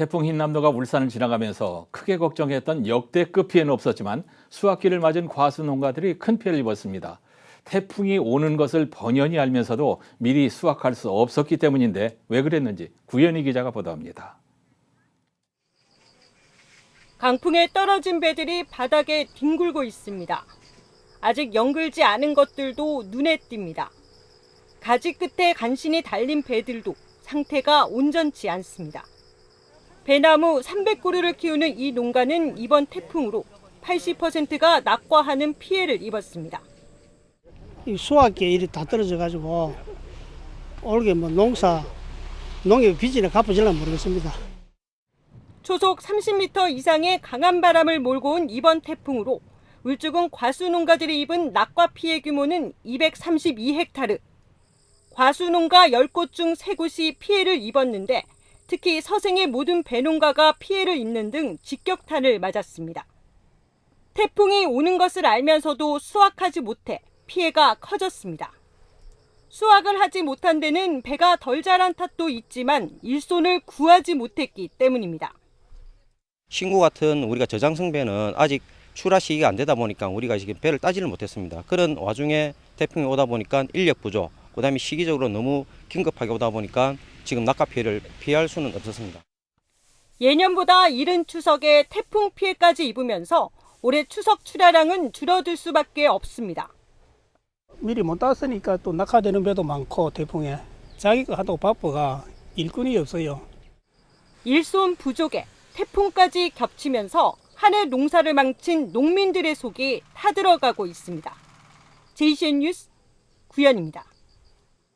태풍 흰남노가 울산을 지나가면서 크게 걱정했던 역대급 피해는 없었지만 수확기를 맞은 과수 농가들이 큰 피해를 입었습니다. 태풍이 오는 것을 번연히 알면서도 미리 수확할 수 없었기 때문인데 왜 그랬는지 구현희 기자가 보도합니다. 강풍에 떨어진 배들이 바닥에 뒹굴고 있습니다. 아직 연글지 않은 것들도 눈에 띕니다. 가지 끝에 간신히 달린 배들도 상태가 온전치 않습니다. 배나무 300그루를 키우는 이 농가는 이번 태풍으로 80%가 낙과하는 피해를 입었습니다. 이 수확기에 일이 다 떨어져 가지고 올게 뭐 농사 농nghiệp 빚이나 갚아질라 모르겠습니다. 초속 30m 이상의 강한 바람을 몰고 온 이번 태풍으로 울주군 과수 농가들이 입은 낙과 피해 규모는 232헥타르. 과수 농가 10곳 중 3곳이 피해를 입었는데 특히 서생의 모든 배농가가 피해를 입는 등 직격탄을 맞았습니다. 태풍이 오는 것을 알면서도 수확하지 못해 피해가 커졌습니다. 수확을 하지 못한 데는 배가 덜 자란 탓도 있지만 일손을 구하지 못했기 때문입니다. 신고 같은 우리가 저장성 배는 아직 출하 시기가 안 되다 보니까 우리가 지금 배를 따지를 못했습니다. 그런 와중에 태풍이 오다 보니까 인력 부족, 그다음에 시기적으로 너무 긴급하게 오다 보니까 지금 낙하 피해를 피할 수는 없었습니다. 예년보다 이른 추석에 태풍 피해까지 입으면서 올해 추석 출하량은 줄어들 수밖에 없습니다. 미리 못 땄으니까 또 낙하되는 배도 많고 태풍에 자기가 하도 바빠가 일꾼이 없어요. 일손 부족에 태풍까지 겹치면서 한 해 농사를 망친 농민들의 속이 타들어가고 있습니다. 제이션 뉴스 구현입니다.